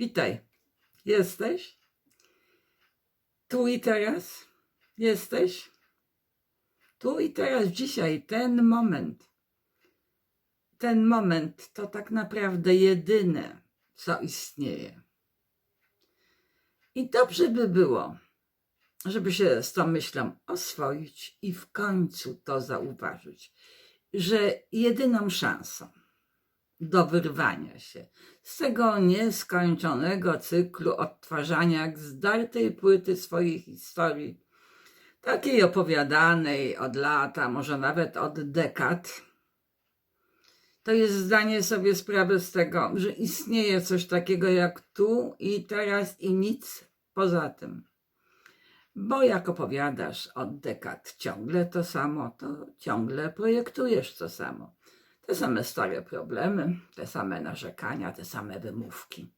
Witaj. Jesteś? Tu i teraz? Jesteś? Tu i teraz, dzisiaj, ten moment. Ten moment to tak naprawdę jedyne, co istnieje. I dobrze by było, żeby się z tą myślą oswoić i w końcu to zauważyć, że jedyną szansą do wyrwania się z tego nieskończonego cyklu odtwarzania jak zdartej płyty swojej historii, takiej opowiadanej od lata, może nawet od dekad, to jest zdanie sobie sprawy z tego, że istnieje coś takiego jak tu i teraz i nic poza tym. Bo jak opowiadasz od dekad ciągle to samo, to ciągle projektujesz to samo. Te same stare problemy, te same narzekania, te same wymówki.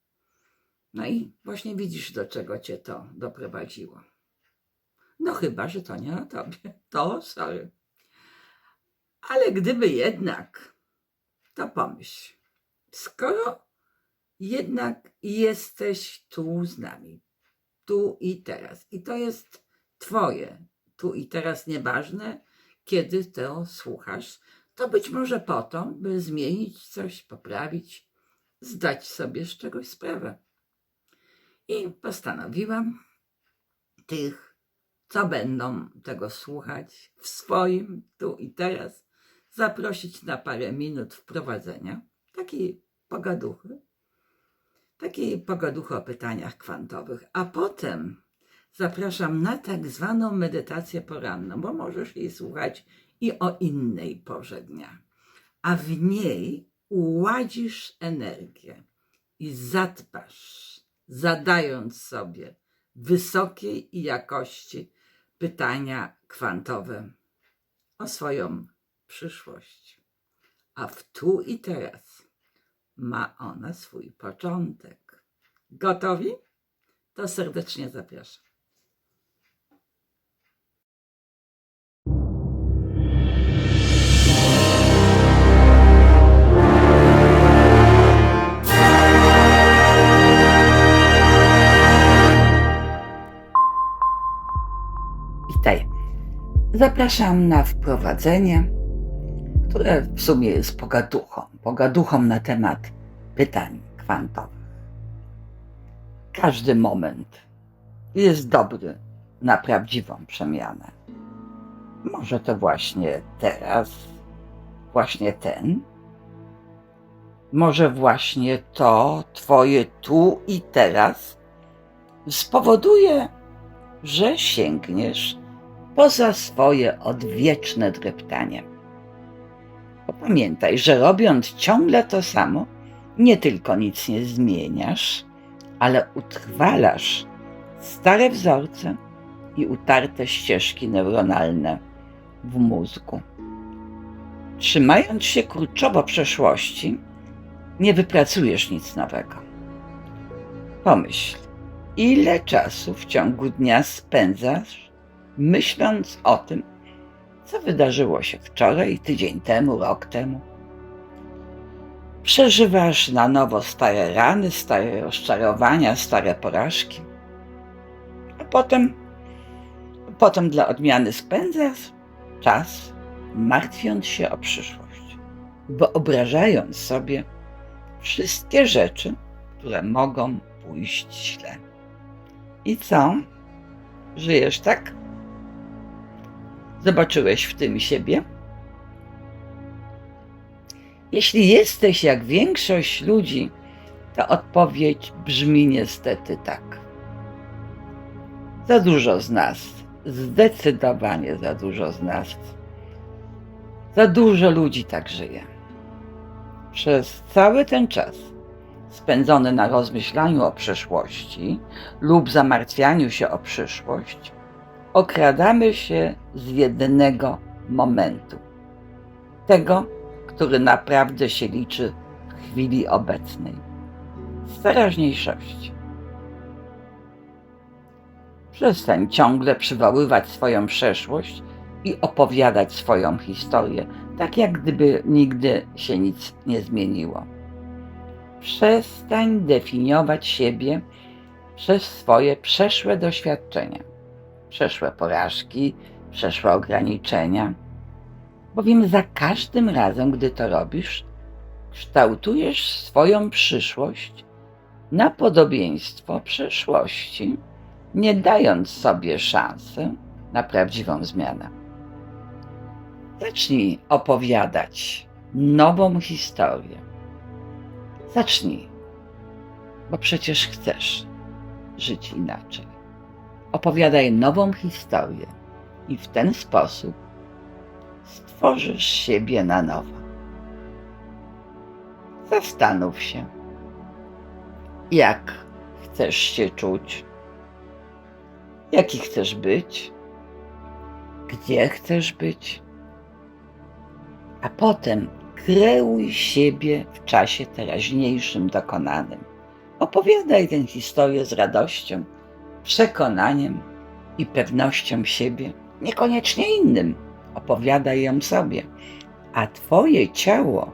No i właśnie widzisz, do czego cię to doprowadziło. No chyba, że to nie o tobie. To sorry. Ale gdyby jednak, to pomyśl. Skoro jednak jesteś tu z nami, tu i teraz, i to jest twoje tu i teraz nieważne, kiedy to słuchasz, to być może po to, by zmienić coś, poprawić, zdać sobie z czegoś sprawę. I postanowiłam tych, co będą tego słuchać w swoim tu i teraz, zaprosić na parę minut wprowadzenia, takiej pogaduchy, takiej pogaduchy o pytaniach kwantowych, a potem zapraszam na tak zwaną medytację poranną, bo możesz jej słuchać i o innej porze dnia. A w niej uładzisz energię i zadbasz, zadając sobie wysokiej jakości pytania kwantowe o swoją przyszłość. A w tu i teraz ma ona swój początek. Gotowi? To serdecznie zapraszam. Zapraszam na wprowadzenie, które w sumie jest pogaduchą. Pogaduchą na temat pytań kwantowych. Każdy moment jest dobry na prawdziwą przemianę. Może to właśnie teraz, właśnie ten, może właśnie to Twoje tu i teraz spowoduje, że sięgniesz poza swoje odwieczne dreptanie. Pamiętaj, że robiąc ciągle to samo, nie tylko nic nie zmieniasz, ale utrwalasz stare wzorce i utarte ścieżki neuronalne w mózgu. Trzymając się kurczowo przeszłości, nie wypracujesz nic nowego. Pomyśl, ile czasu w ciągu dnia spędzasz myśląc o tym, co wydarzyło się wczoraj, tydzień temu, rok temu. Przeżywasz na nowo stare rany, stare rozczarowania, stare porażki. A potem, potem dla odmiany spędzasz czas martwiąc się o przyszłość, wyobrażając sobie wszystkie rzeczy, które mogą pójść źle. I co? Żyjesz tak? Zobaczyłeś w tym siebie? Jeśli jesteś jak większość ludzi, to odpowiedź brzmi niestety tak. Za dużo z nas, zdecydowanie za dużo z nas, za dużo ludzi tak żyje. Przez cały ten czas spędzony na rozmyślaniu o przyszłości lub zamartwianiu się o przyszłość, okradamy się z jednego momentu. Tego, który naprawdę się liczy w chwili obecnej. Z teraźniejszości. Przestań ciągle przywoływać swoją przeszłość i opowiadać swoją historię, tak jak gdyby nigdy się nic nie zmieniło. Przestań definiować siebie przez swoje przeszłe doświadczenia, przeszłe porażki, przeszłe ograniczenia, bowiem za każdym razem, gdy to robisz, kształtujesz swoją przyszłość na podobieństwo przeszłości, nie dając sobie szansy na prawdziwą zmianę. Zacznij opowiadać nową historię. Zacznij, bo przecież chcesz żyć inaczej. Opowiadaj nową historię i w ten sposób stworzysz siebie na nowo. Zastanów się, jak chcesz się czuć, jaki chcesz być, gdzie chcesz być, a potem kreuj siebie w czasie teraźniejszym dokonanym. Opowiadaj tę historię z radością, przekonaniem i pewnością siebie, niekoniecznie innym. Opowiadaj ją sobie, a Twoje ciało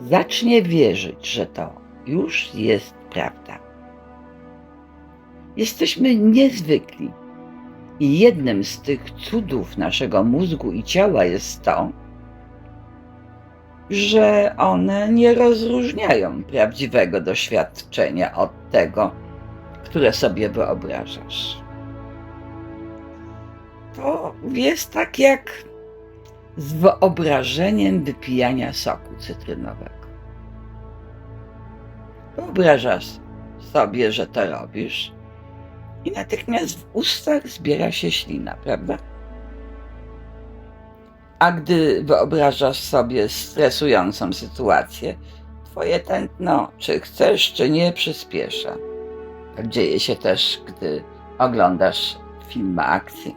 zacznie wierzyć, że to już jest prawda. Jesteśmy niezwykli i jednym z tych cudów naszego mózgu i ciała jest to, że one nie rozróżniają prawdziwego doświadczenia od tego, które sobie wyobrażasz. To jest tak jak z wyobrażeniem wypijania soku cytrynowego. Wyobrażasz sobie, że to robisz i natychmiast w ustach zbiera się ślina, prawda? A gdy wyobrażasz sobie stresującą sytuację, twoje tętno, czy chcesz, czy nie, przyspiesza. Tak dzieje się też, gdy oglądasz film akcji.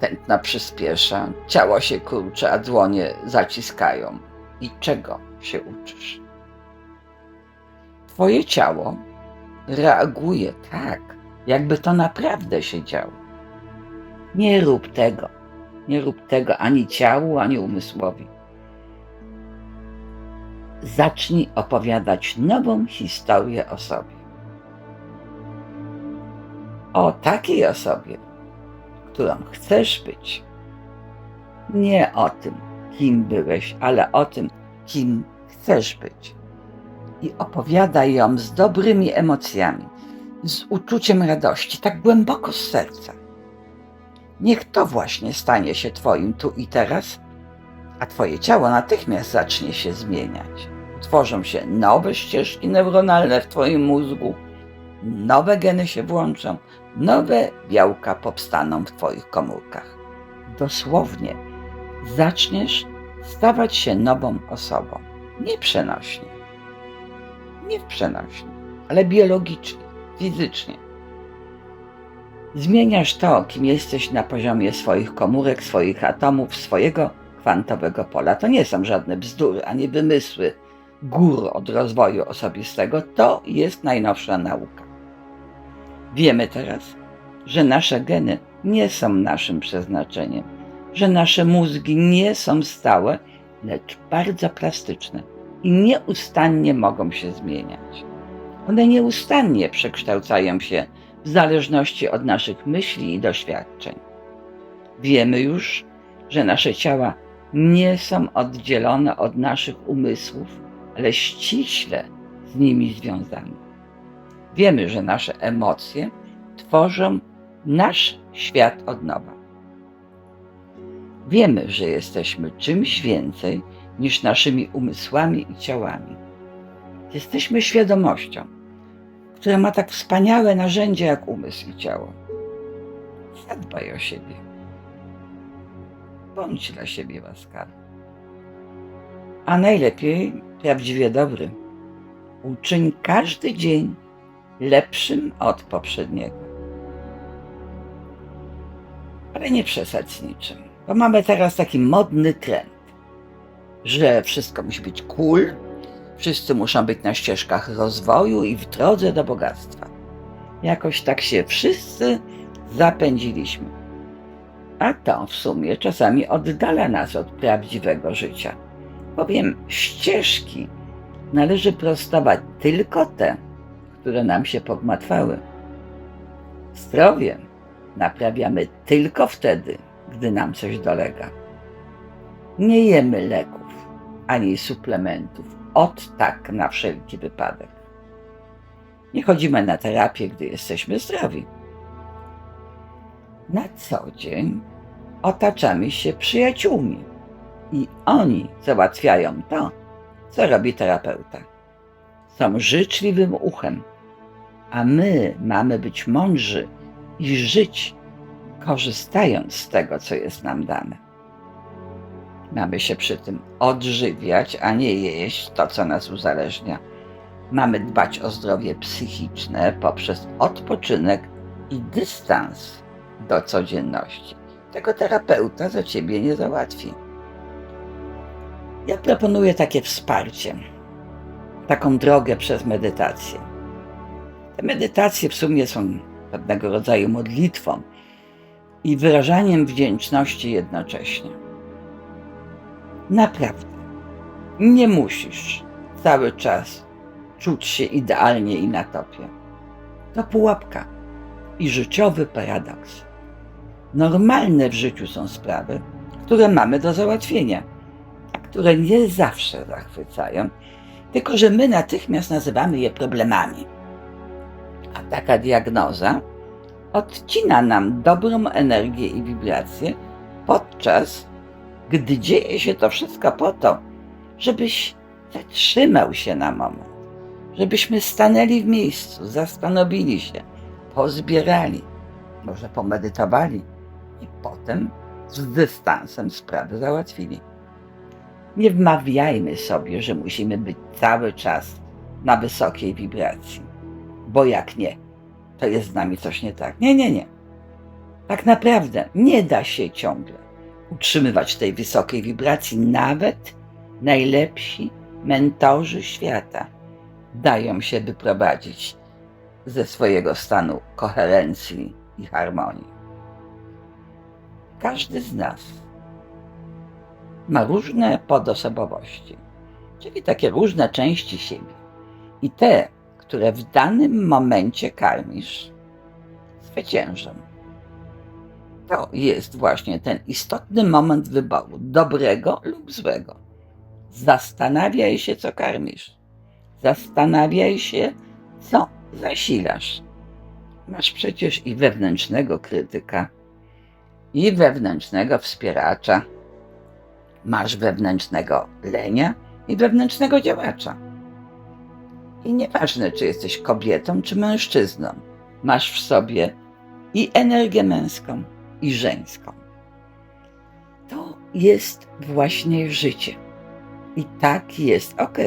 Tętno przyspiesza, ciało się kurcze, a dłonie zaciskają. I czego się uczysz? Twoje ciało reaguje tak, jakby to naprawdę się działo. Nie rób tego. Nie rób tego ani ciału, ani umysłowi. Zacznij opowiadać nową historię o sobie. O takiej osobie, którą chcesz być. Nie o tym, kim byłeś, ale o tym, kim chcesz być. I opowiadaj ją z dobrymi emocjami, z uczuciem radości, tak głęboko z serca. Niech to właśnie stanie się Twoim tu i teraz, a Twoje ciało natychmiast zacznie się zmieniać. Tworzą się nowe ścieżki neuronalne w Twoim mózgu, nowe geny się włączą, nowe białka powstaną w Twoich komórkach. Dosłownie zaczniesz stawać się nową osobą. Nie przenośnie, nie w przenośnie, ale biologicznie, fizycznie. Zmieniasz to, kim jesteś na poziomie swoich komórek, swoich atomów, swojego kwantowego pola. To nie są żadne bzdury ani wymysły gór od rozwoju osobistego. To jest najnowsza nauka. Wiemy teraz, że nasze geny nie są naszym przeznaczeniem, że nasze mózgi nie są stałe, lecz bardzo plastyczne i nieustannie mogą się zmieniać. One nieustannie przekształcają się w zależności od naszych myśli i doświadczeń. Wiemy już, że nasze ciała nie są oddzielone od naszych umysłów, ale ściśle z nimi związane. Wiemy, że nasze emocje tworzą nasz świat od nowa. Wiemy, że jesteśmy czymś więcej niż naszymi umysłami i ciałami. Jesteśmy świadomością, która ma tak wspaniałe narzędzie jak umysł i ciało. Zadbaj o siebie. Bądź dla siebie łaskawy. A najlepiej prawdziwie dobry. Uczyń każdy dzień lepszym od poprzedniego. Ale nie przesadź z niczym, bo mamy teraz taki modny trend, że wszystko musi być cool, Wszyscy muszą być na ścieżkach rozwoju i w drodze do bogactwa. Jakoś tak się wszyscy zapędziliśmy. A to w sumie czasami oddala nas od prawdziwego życia, bowiem ścieżki należy prostować tylko te, które nam się pogmatwały. Zdrowie naprawiamy tylko wtedy, gdy nam coś dolega. Nie jemy leków ani suplementów od tak na wszelki wypadek. Nie chodzimy na terapię, gdy jesteśmy zdrowi. Na co dzień otaczamy się przyjaciółmi i oni załatwiają to, co robi terapeuta. Są życzliwym uchem, a my mamy być mądrzy i żyć, korzystając z tego, co jest nam dane. Mamy się przy tym odżywiać, a nie jeść to, co nas uzależnia. Mamy dbać o zdrowie psychiczne poprzez odpoczynek i dystans do codzienności. Tego terapeuta za ciebie nie załatwi. Ja proponuję takie wsparcie, taką drogę przez medytację. Te medytacje w sumie są pewnego rodzaju modlitwą i wyrażaniem wdzięczności jednocześnie. Naprawdę, nie musisz cały czas czuć się idealnie i na topie. To pułapka i życiowy paradoks. Normalne w życiu są sprawy, które mamy do załatwienia, a które nie zawsze zachwycają, tylko że my natychmiast nazywamy je problemami. A taka diagnoza odcina nam dobrą energię i wibrację, podczas gdy dzieje się to wszystko po to, żebyś zatrzymał się na moment, żebyśmy stanęli w miejscu, zastanowili się, pozbierali, może pomedytowali i potem z dystansem sprawy załatwili. Nie wmawiajmy sobie, że musimy być cały czas na wysokiej wibracji, bo jak nie, to jest z nami coś nie tak. Nie, nie, nie. Tak naprawdę nie da się ciągle utrzymywać tej wysokiej wibracji, nawet najlepsi mentorzy świata dają się wyprowadzić ze swojego stanu koherencji i harmonii. Każdy z nas ma różne podosobowości, czyli takie różne części siebie. I te, które w danym momencie karmisz, zwyciężą. To jest właśnie ten istotny moment wyboru dobrego lub złego. Zastanawiaj się, co karmisz. Zastanawiaj się, co zasilasz. Masz przecież i wewnętrznego krytyka, i wewnętrznego wspieracza. Masz wewnętrznego lenia i wewnętrznego działacza. I nieważne, czy jesteś kobietą, czy mężczyzną, masz w sobie i energię męską, i żeńską. To jest właśnie życie. I tak jest ok.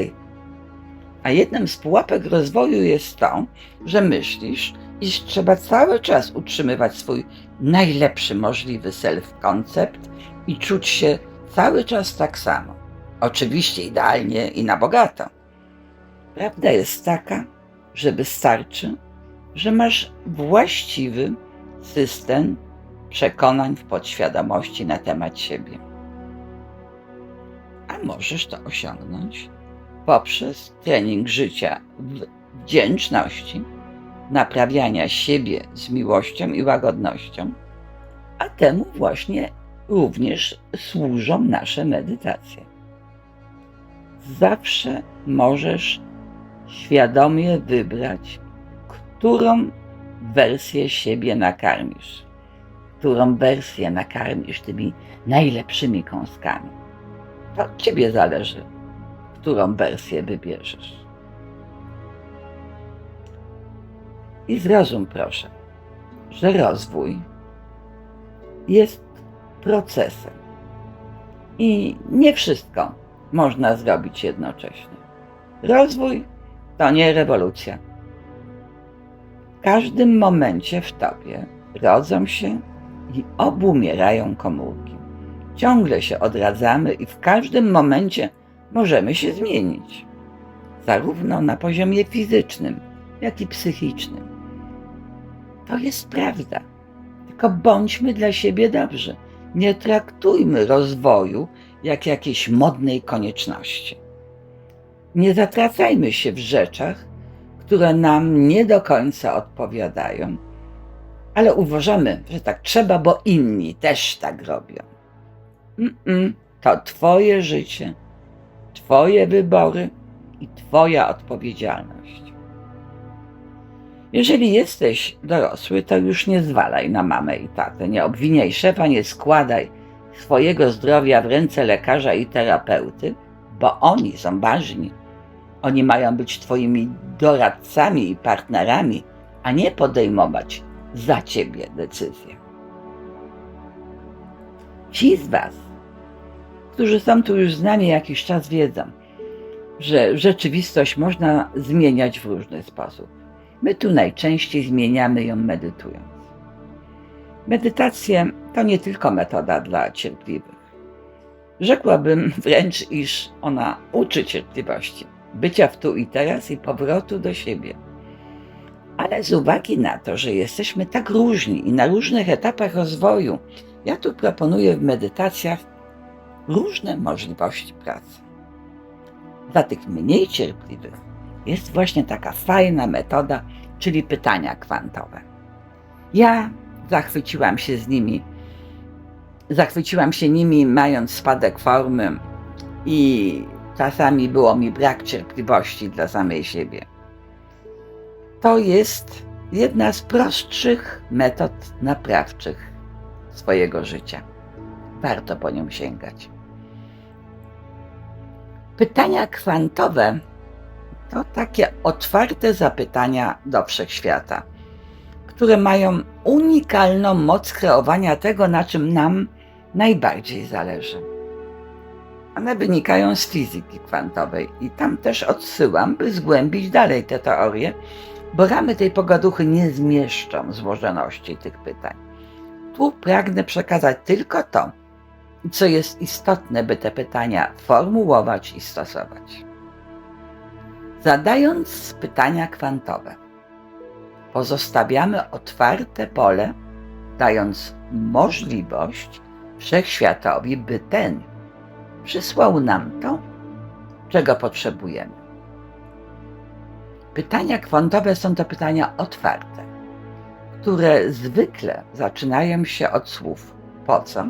A jednym z pułapek rozwoju jest to, że myślisz, iż trzeba cały czas utrzymywać swój najlepszy możliwy self-koncept i czuć się cały czas tak samo. Oczywiście idealnie i na bogato. Prawda jest taka, że wystarczy, że masz właściwy system przekonań w podświadomości na temat siebie. A możesz to osiągnąć poprzez trening życia w wdzięczności, naprawiania siebie z miłością i łagodnością, a temu właśnie również służą nasze medytacje. Zawsze możesz świadomie wybrać, którą wersję siebie nakarmisz, którą wersję nakarmisz tymi najlepszymi kąskami. To od ciebie zależy, którą wersję wybierzesz. I zrozum proszę, że rozwój jest procesem. I nie wszystko można zrobić jednocześnie. Rozwój to nie rewolucja. W każdym momencie w tobie rodzą się i obumierają komórki. Ciągle się odradzamy i w każdym momencie możemy się zmienić, zarówno na poziomie fizycznym, jak i psychicznym. To jest prawda. Tylko bądźmy dla siebie dobrzy. Nie traktujmy rozwoju jak jakiejś modnej konieczności. Nie zatracajmy się w rzeczach, które nam nie do końca odpowiadają, ale uważamy, że tak trzeba, bo inni też tak robią. Mm-mm, to Twoje życie, Twoje wybory i Twoja odpowiedzialność. Jeżeli jesteś dorosły, to już nie zwalaj na mamę i tatę, nie obwiniaj szefa, nie składaj swojego zdrowia w ręce lekarza i terapeuty, bo oni są ważni. Oni mają być Twoimi doradcami i partnerami, a nie podejmować za Ciebie decyzje. Ci z Was, którzy są tu już z nami jakiś czas, wiedzą, że rzeczywistość można zmieniać w różny sposób. My tu najczęściej zmieniamy ją medytując. Medytacja to nie tylko metoda dla cierpliwych. Rzekłabym wręcz, iż ona uczy cierpliwości, bycia w tu i teraz i powrotu do siebie. Ale z uwagi na to, że jesteśmy tak różni i na różnych etapach rozwoju, ja tu proponuję w medytacjach różne możliwości pracy. Dla tych mniej cierpliwych jest właśnie taka fajna metoda, czyli pytania kwantowe. Ja zachwyciłam się z nimi, zachwyciłam się nimi, mając spadek formy, i czasami było mi brak cierpliwości dla samej siebie. To jest jedna z prostszych metod naprawczych swojego życia. Warto po nią sięgać. Pytania kwantowe to takie otwarte zapytania do wszechświata, które mają unikalną moc kreowania tego, na czym nam najbardziej zależy. One wynikają z fizyki kwantowej i tam też odsyłam, by zgłębić dalej te teorie, bo ramy tej pogaduchy nie zmieszczą złożoności tych pytań. Tu pragnę przekazać tylko to, co jest istotne, by te pytania formułować i stosować. Zadając pytania kwantowe, pozostawiamy otwarte pole, dając możliwość wszechświatowi, by ten przysłał nam to, czego potrzebujemy. Pytania kwantowe są to pytania otwarte, które zwykle zaczynają się od słów po co,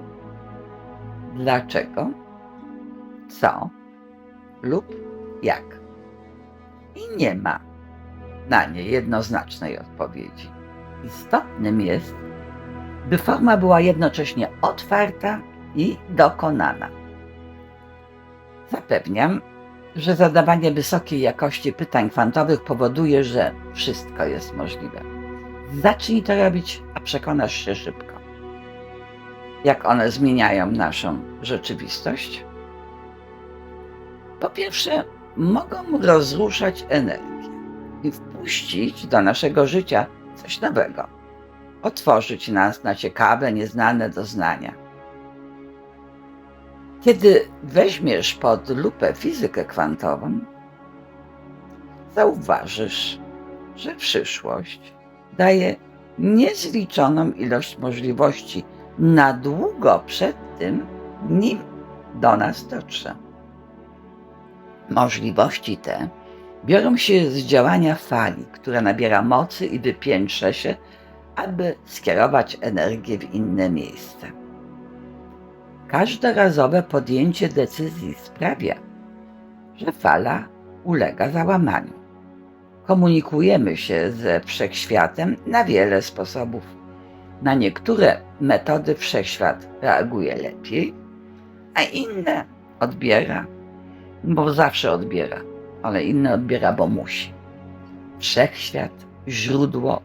dlaczego, co lub jak. I nie ma na nie jednoznacznej odpowiedzi. Istotnym jest, by forma była jednocześnie otwarta i dokonana. Zapewniam, że zadawanie wysokiej jakości pytań kwantowych powoduje, że wszystko jest możliwe. Zacznij to robić, a przekonasz się szybko. Jak one zmieniają naszą rzeczywistość? Po pierwsze, mogą rozruszać energię i wpuścić do naszego życia coś nowego, otworzyć nas na ciekawe, nieznane doznania. Kiedy weźmiesz pod lupę fizykę kwantową, zauważysz, że przyszłość daje niezliczoną ilość możliwości na długo przed tym, nim do nas dotrze. Możliwości te biorą się z działania fali, która nabiera mocy i wypiętrza się, aby skierować energię w inne miejsce. Każdorazowe podjęcie decyzji sprawia, że fala ulega załamaniu. Komunikujemy się ze wszechświatem na wiele sposobów. Na niektóre metody wszechświat reaguje lepiej, a inne odbiera, bo zawsze odbiera, ale inne odbiera, bo musi. Wszechświat, źródło,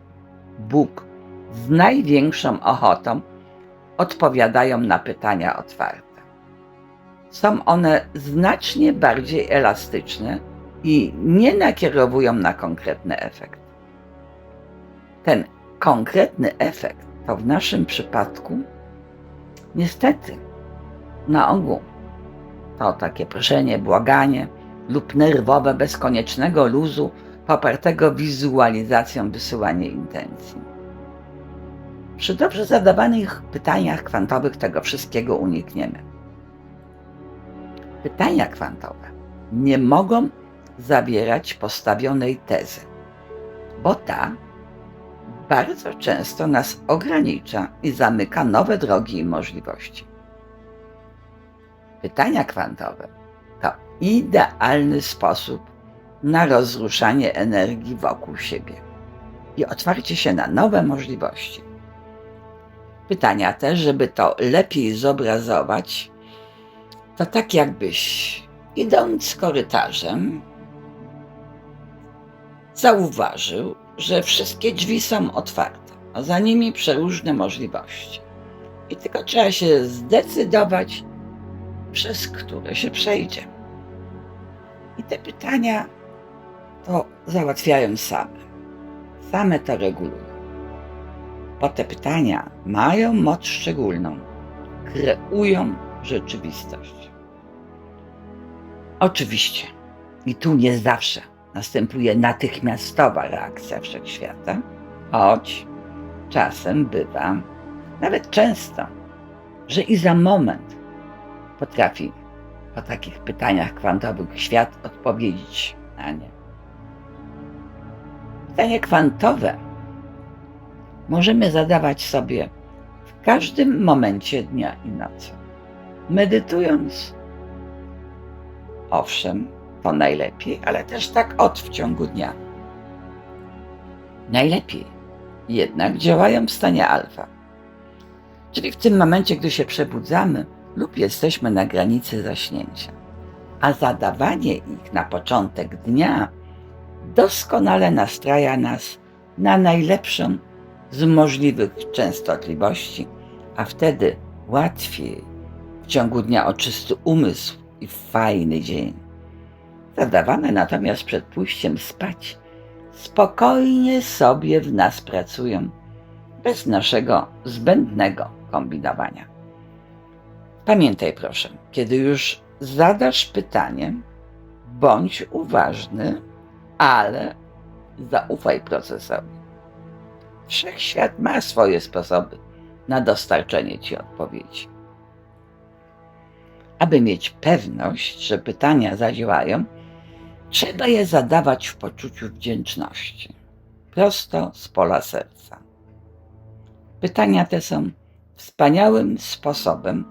Bóg z największą ochotą odpowiadają na pytania otwarte. Są one znacznie bardziej elastyczne i nie nakierowują na konkretny efekt. Ten konkretny efekt to w naszym przypadku niestety na ogół to takie proszenie, błaganie lub nerwowe bez koniecznego luzu popartego wizualizacją wysyłanie intencji. Przy dobrze zadawanych pytaniach kwantowych tego wszystkiego unikniemy. Pytania kwantowe nie mogą zawierać postawionej tezy, bo ta bardzo często nas ogranicza i zamyka nowe drogi i możliwości. Pytania kwantowe to idealny sposób na rozruszanie energii wokół siebie i otwarcie się na nowe możliwości. Pytania też, żeby to lepiej zobrazować, to tak jakbyś idąc korytarzem, zauważył, że wszystkie drzwi są otwarte, a za nimi przeróżne możliwości. I tylko trzeba się zdecydować, przez które się przejdzie. I te pytania to załatwiają same. Same to regulują. Bo te pytania mają moc szczególną. Kreują rzeczywistość. Oczywiście, i tu nie zawsze następuje natychmiastowa reakcja wszechświata, choć czasem bywa, nawet często, że i za moment potrafi po takich pytaniach kwantowych świat odpowiedzieć na nie. Pytanie kwantowe możemy zadawać sobie w każdym momencie dnia i nocy. Medytując, owszem, to najlepiej, ale też tak od w ciągu dnia. Najlepiej jednak działają w stanie alfa, czyli w tym momencie, gdy się przebudzamy lub jesteśmy na granicy zaśnięcia. A zadawanie ich na początek dnia doskonale nastraja nas na najlepszą z możliwych częstotliwości, a wtedy łatwiej w ciągu dnia o czysty umysł i fajny dzień. Zadawane natomiast przed pójściem spać spokojnie sobie w nas pracują, bez naszego zbędnego kombinowania. Pamiętaj proszę, kiedy już zadasz pytanie, bądź uważny, ale zaufaj procesowi. Wszechświat ma swoje sposoby na dostarczenie ci odpowiedzi. Aby mieć pewność, że pytania zadziałają, trzeba je zadawać w poczuciu wdzięczności, prosto z pola serca. Pytania te są wspaniałym sposobem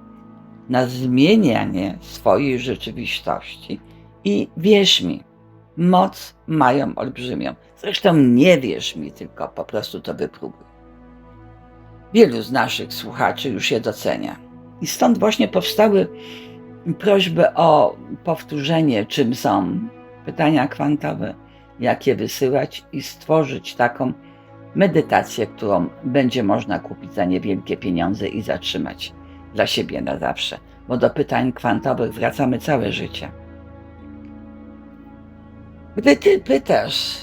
na zmienianie swojej rzeczywistości i wierz mi, moc mają olbrzymią. Zresztą nie wierz mi, tylko po prostu to wypróbuj. Wielu z naszych słuchaczy już je docenia. I stąd właśnie powstały prośby o powtórzenie, czym są pytania kwantowe, jak je wysyłać i stworzyć taką medytację, którą będzie można kupić za niewielkie pieniądze i zatrzymać dla siebie na zawsze, bo do pytań kwantowych wracamy całe życie. Gdy ty pytasz,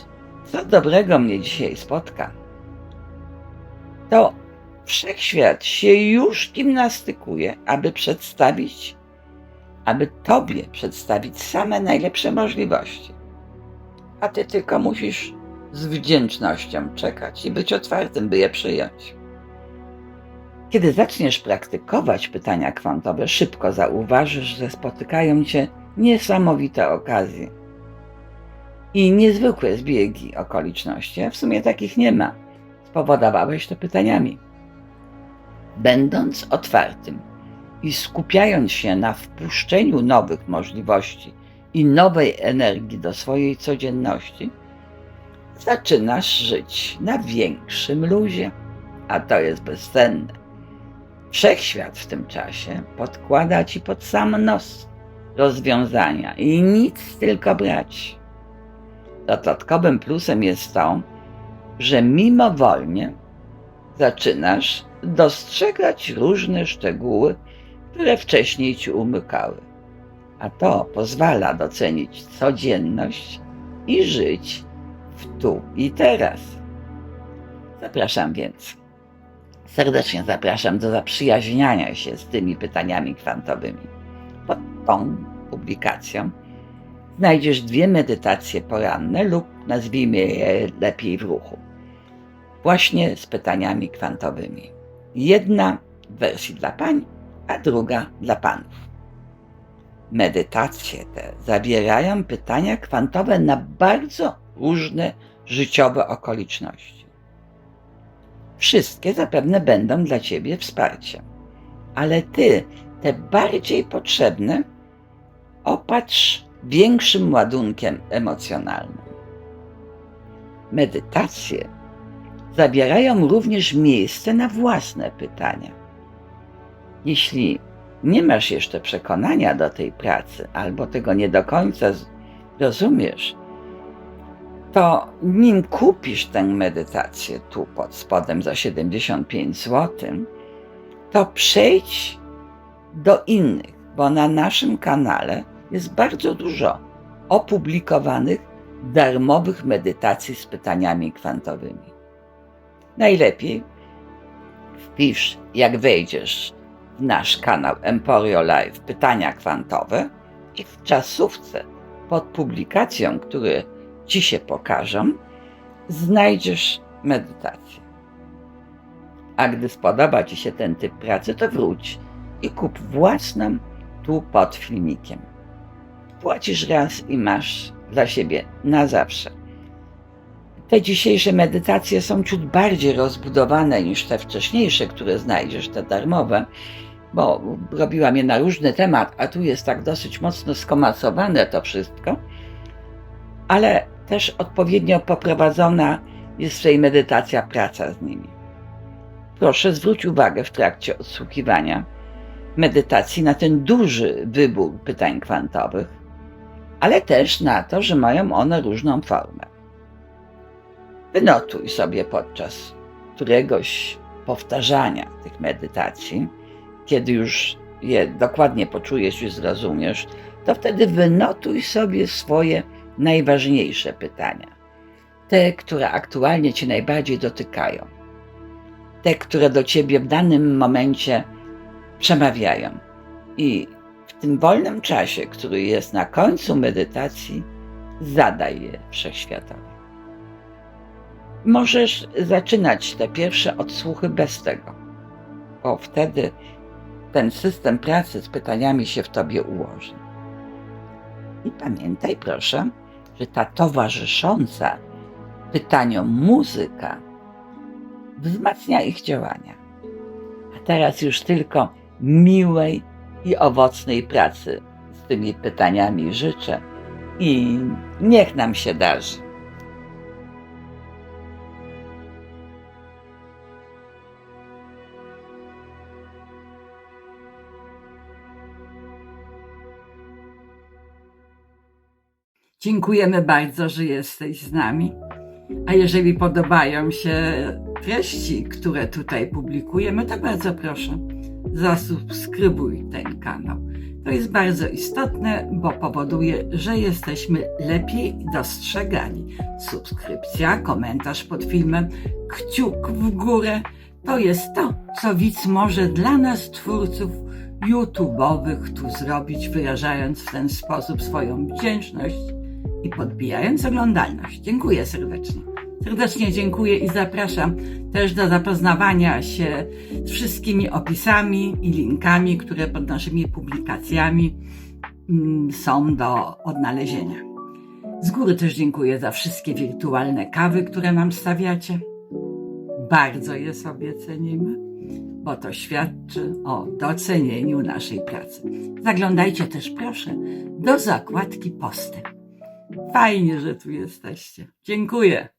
co dobrego mnie dzisiaj spotka, to wszechświat się już gimnastykuje, aby przedstawić, aby tobie przedstawić same najlepsze możliwości. A ty tylko musisz z wdzięcznością czekać i być otwartym, by je przyjąć. Kiedy zaczniesz praktykować pytania kwantowe, szybko zauważysz, że spotykają cię niesamowite okazje i niezwykłe zbiegi okoliczności, w sumie takich nie ma. Spowodowałeś to pytaniami. Będąc otwartym i skupiając się na wpuszczeniu nowych możliwości i nowej energii do swojej codzienności, zaczynasz żyć na większym luzie, a to jest bezcenne. Wszechświat w tym czasie podkłada ci pod sam nos rozwiązania i nic tylko brać. Dodatkowym plusem jest to, że mimowolnie zaczynasz dostrzegać różne szczegóły, które wcześniej ci umykały. A to pozwala docenić codzienność i żyć w tu i teraz. Zapraszam więc. Serdecznie zapraszam do zaprzyjaźniania się z tymi pytaniami kwantowymi. Pod tą publikacją znajdziesz dwie medytacje poranne lub nazwijmy je lepiej w ruchu. Właśnie z pytaniami kwantowymi. Jedna w wersji dla pań, a druga dla panów. Medytacje te zawierają pytania kwantowe na bardzo różne życiowe okoliczności. Wszystkie zapewne będą dla Ciebie wsparciem, ale Ty te bardziej potrzebne opatrz większym ładunkiem emocjonalnym. Medytacje zabierają również miejsce na własne pytania. Jeśli nie masz jeszcze przekonania do tej pracy, albo tego nie do końca rozumiesz, to nim kupisz tę medytację tu pod spodem za 75 zł, to przejdź do innych, bo na naszym kanale jest bardzo dużo opublikowanych darmowych medytacji z pytaniami kwantowymi. Najlepiej wpisz, jak wejdziesz w nasz kanał Emporio Live Pytania Kwantowe i w czasówce pod publikacją, które Ci się pokażą, znajdziesz medytację. A gdy spodoba Ci się ten typ pracy, to wróć i kup własną tu pod filmikiem. Płacisz raz i masz dla siebie na zawsze. Te dzisiejsze medytacje są ciut bardziej rozbudowane niż te wcześniejsze, które znajdziesz, te darmowe, bo robiłam je na różny temat, a tu jest tak dosyć mocno skomasowane to wszystko, ale też odpowiednio poprowadzona jest w tej medytacja praca z nimi. Proszę zwróć uwagę w trakcie odsłuchiwania medytacji na ten duży wybór pytań kwantowych, ale też na to, że mają one różną formę. Wynotuj sobie podczas któregoś powtarzania tych medytacji, kiedy już je dokładnie poczujesz i zrozumiesz, to wtedy wynotuj sobie swoje najważniejsze pytania. Te, które aktualnie Cię najbardziej dotykają. Te, które do Ciebie w danym momencie przemawiają. I w tym wolnym czasie, który jest na końcu medytacji, zadaj je wszechświatowi. Możesz zaczynać te pierwsze odsłuchy bez tego, bo wtedy ten system pracy z pytaniami się w tobie ułoży. I pamiętaj, proszę, że ta towarzysząca pytaniom muzyka wzmacnia ich działania. A teraz już tylko miłej i owocnej pracy z tymi pytaniami życzę i niech nam się darzy. Dziękujemy bardzo, że jesteś z nami. A jeżeli podobają się treści, które tutaj publikujemy, to bardzo proszę, zasubskrybuj ten kanał. To jest bardzo istotne, bo powoduje, że jesteśmy lepiej dostrzegani. Subskrypcja, komentarz pod filmem, kciuk w górę to jest to, co widz może dla nas, twórców YouTube'owych, tu zrobić, wyrażając w ten sposób swoją wdzięczność i podbijając oglądalność. Dziękuję serdecznie. Serdecznie dziękuję i zapraszam też do zapoznawania się z wszystkimi opisami i linkami, które pod naszymi publikacjami mm, są do odnalezienia. Z góry też dziękuję za wszystkie wirtualne kawy, które nam stawiacie. Bardzo je sobie cenimy, bo to świadczy o docenieniu naszej pracy. Zaglądajcie też proszę do zakładki posty. Fajnie, że tu jesteście. Dziękuję.